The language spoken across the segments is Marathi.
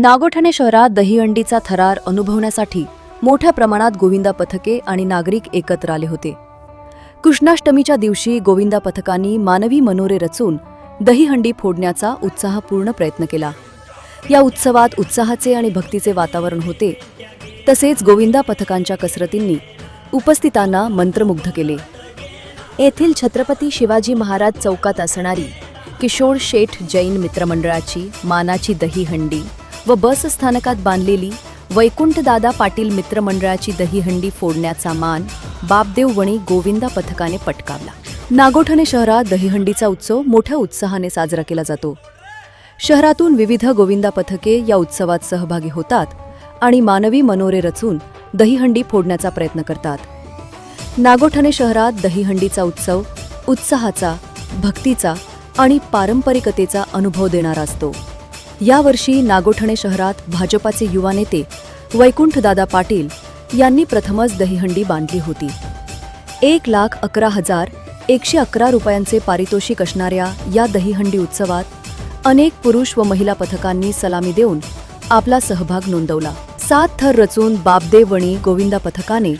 नागोठणे शहरात दहीहंडीचा थरार अनुभवण्यासाठी मोठ्या प्रमाणात गोविंदा पथके आणि नागरिक एकत्र आले होते. कृष्णाष्टमीच्या दिवशी गोविंदा पथकांनी मानवी मनोरे रचून दहीहंडी फोडण्याचा उत्साहपूर्ण प्रयत्न केला. या उत्सवात उत्साहाचे आणि भक्तीचे वातावरण होते. तसेच गोविंदा पथकांच्या कसरतींनी उपस्थितांना मंत्रमुग्ध केले. येथील छत्रपती शिवाजी महाराज चौकात असणारी किशोर शेठ जैन मित्रमंडळाची मानाची दहीहंडी व बस स्थानकात बांधलेली वैकुंठदादा पाटील मित्रमंडळाची दहीहंडी फोडण्याचा मान बापदेव वणी गोविंदा पथकाने पटकावला. नागोठणे शहरात दहीहंडीचा उत्सव मोठ्या उत्साहाने साजरा केला जातो. शहरातून विविध गोविंदा पथके या उत्सवात सहभागी होतात आणि मानवी मनोरे रचून दहीहंडी फोडण्याचा प्रयत्न करतात. नागोठणे शहरात दहीहंडीचा उत्सव उत्साहाचा भक्तीचा आणि पारंपरिकतेचा अनुभव देणारा असतो. यावर्षी नागोठणे शहरात भाजपाचे युवा नेते वैकुंठदादा पाटील यांनी प्रथमच दहीहंडी बांधली होती. एक लाख अकरा हजार एकशे अकरा रुपयांचे पारितोषिक असणाऱ्या या दहीहंडी उत्सवात अनेक पुरुष व महिला पथकांनी सलामी देऊन आपला सहभाग नोंदवला. सात थर रचून बापदेवणी गोविंदा पथकाने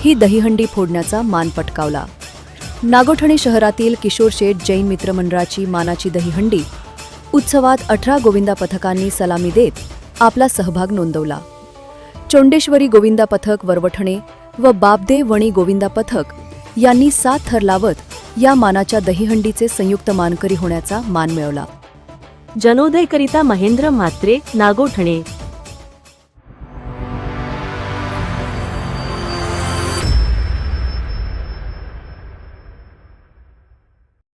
ही दहीहंडी फोडण्याचा मान पटकावला. नागोठणे शहरातील किशोर शेठ जैन मित्रमंडळाची मानाची दहीहंडी उत्सवात अठरा गोविंदा पथकांनी सलामी देत आपला सहभाग नोंदवला. चोंडेश्वरी गोविंदा पथक वरवठणे व बाबदे वणी गोविंदा पथक यांनी सात थर लावत या मानाच्या दहीहंडीचे संयुक्त मानकरी होण्याचा मान मिळवला. जनोदयकरिता महेंद्र म्हात्रे नागोठणे.